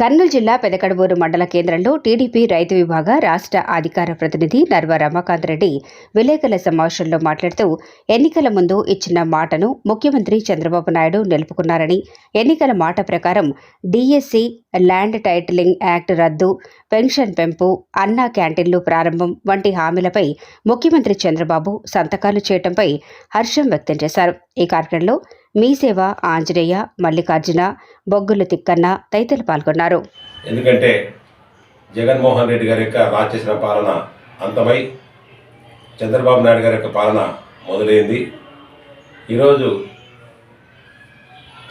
కర్నూలు జిల్లా పెదకడబూరు మండల కేంద్రంలో టీడీపీ రైతు విభాగ రాష్ట్ర అధికార ప్రతినిధి నర్వ రమాకాంత్ రెడ్డి విలేకరుల సమావేశంలో మాట్లాడుతూ ఎన్నికల ముందు ఇచ్చిన మాటను ముఖ్యమంత్రి చంద్రబాబు నాయుడు నిలుపుకున్నారని ఎన్నికల మాట ప్రకారం డీఎస్సీ ల్యాండ్ టైటిలింగ్ యాక్ట్ రద్దు పెన్షన్ పెంపు అన్నా క్యాంటీన్లు ప్రారంభం వంటి హామీలపై ముఖ్యమంత్రి చంద్రబాబు సంతకాలు చేయడంపై హర్షం వ్యక్తం చేశారు. ఈ కార్యక్రమంలో మీసేవ ఆంజనేయ మల్లికార్జున బొగ్గుల తిక్కన్న తదితరులు పాల్గొన్నారు. ఎందుకంటే జగన్మోహన్ రెడ్డి గారి యొక్క రాక్షసిన పాలన అంతమై చంద్రబాబు నాయుడు గారి యొక్క పాలన మొదలైంది. ఈరోజు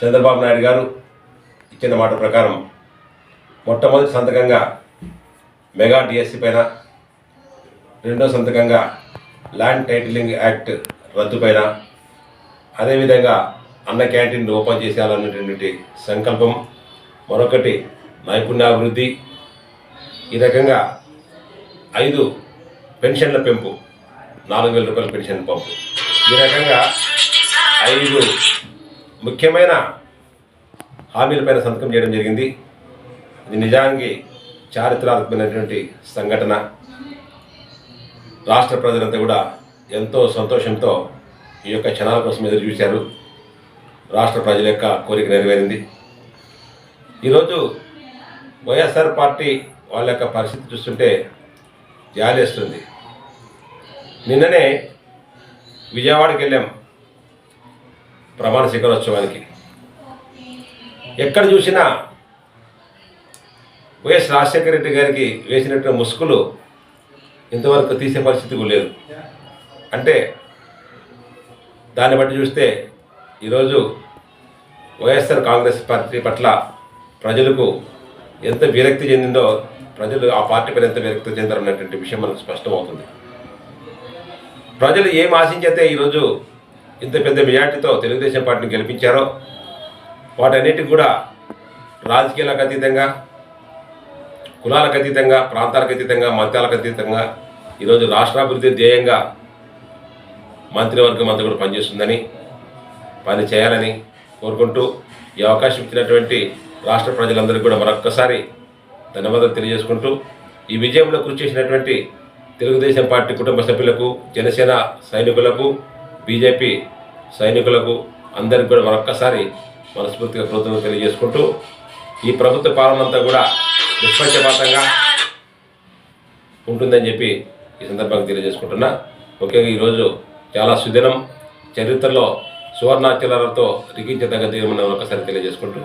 చంద్రబాబు నాయుడు గారు ఇచ్చిన మాట ప్రకారం మొట్టమొదటి సంతకంగా మెగా డిఎస్సి పైన రెండో సంతకంగా ల్యాండ్ టైటిలింగ్ యాక్ట్ రద్దు పైన అదేవిధంగా అన్న క్యాంటీన్ ఓపెన్ చేసేయాలన్నటువంటి సంకల్పం మరొకటి నైపుణ్యాభివృద్ధి ఈ రకంగా ఐదు పెన్షన్ల పెంపు నాలుగు వేల రూపాయల పెన్షన్ పంపు. ఈ రకంగా ఐదు ముఖ్యమైన హామీలపైన సంతకం చేయడం జరిగింది. ఇది నిజానికి చారిత్రాత్మకమైనటువంటి సంఘటన. రాష్ట్ర ప్రజలంతా కూడా ఎంతో సంతోషంతో ఈ యొక్క క్షణాల కోసం ఎదురు చూశారు. రాష్ట్ర ప్రజల యొక్క కోరిక నెరవేరింది. ఈరోజు వైఎస్ఆర్ పార్టీ వాళ్ళ యొక్క పరిస్థితి చూస్తుంటే జాలేస్తుంది నిన్ననే విజయవాడకి వెళ్ళాం ప్రమాణ శిఖరోత్సవానికి ఎక్కడ చూసినా వైఎస్ రాజశేఖర రెడ్డి గారికి వేసినట్టు ముసుగులు ఇంతవరకు తీసే పరిస్థితి లేదు అంటే దాన్ని బట్టి చూస్తే ఈరోజు వైఎస్ఆర్ కాంగ్రెస్ పార్టీ పట్ల ప్రజలకు ఎంత విరక్తి చెందిందో ప్రజలు ఆ పార్టీ పైన ఎంత విరక్తి చెందారన్నటువంటి విషయం మనకు స్పష్టమవుతుంది. ప్రజలు ఏం ఆశించైతే ఈరోజు ఇంత పెద్ద మెజార్టీతో తెలుగుదేశం పార్టీని గెలిపించారో వాటన్నిటికి కూడా రాజకీయాలకు అతీతంగా కులాలకు అతీతంగా ప్రాంతాలకు అతీతంగా మతాలకు అతీతంగా ఈరోజు రాష్ట్రాభివృద్ధి ధ్యేయంగా మంత్రివర్గం అంతా కూడా పనిచేస్తుందని పని చేయాలని కోరుకుంటూ ఈ అవకాశం ఇచ్చినటువంటి రాష్ట్ర ప్రజలందరికీ కూడా మరొక్కసారి ధన్యవాదాలు తెలియజేసుకుంటూ ఈ విజయంలో కృషి చేసినటువంటి తెలుగుదేశం పార్టీ కుటుంబ సభ్యులకు జనసేన సైనికులకు బీజేపీ సైనికులకు అందరికీ కూడా మరొక్కసారి మనస్ఫూర్తిగా కృతజ్ఞతలు తెలియజేసుకుంటూ ఈ ప్రభుత్వ పాలనంతా కూడా నిష్పక్షపాతంగా ఉంటుందని చెప్పి ఈ సందర్భంగా తెలియజేసుకుంటున్నా. ముఖ్యంగా ఈరోజు చాలా సుదినం చరిత్రలో సువర్ణాచలాలతో లిఖించదగ్గ మనం ఒకసారి తెలియజేసుకుంటూ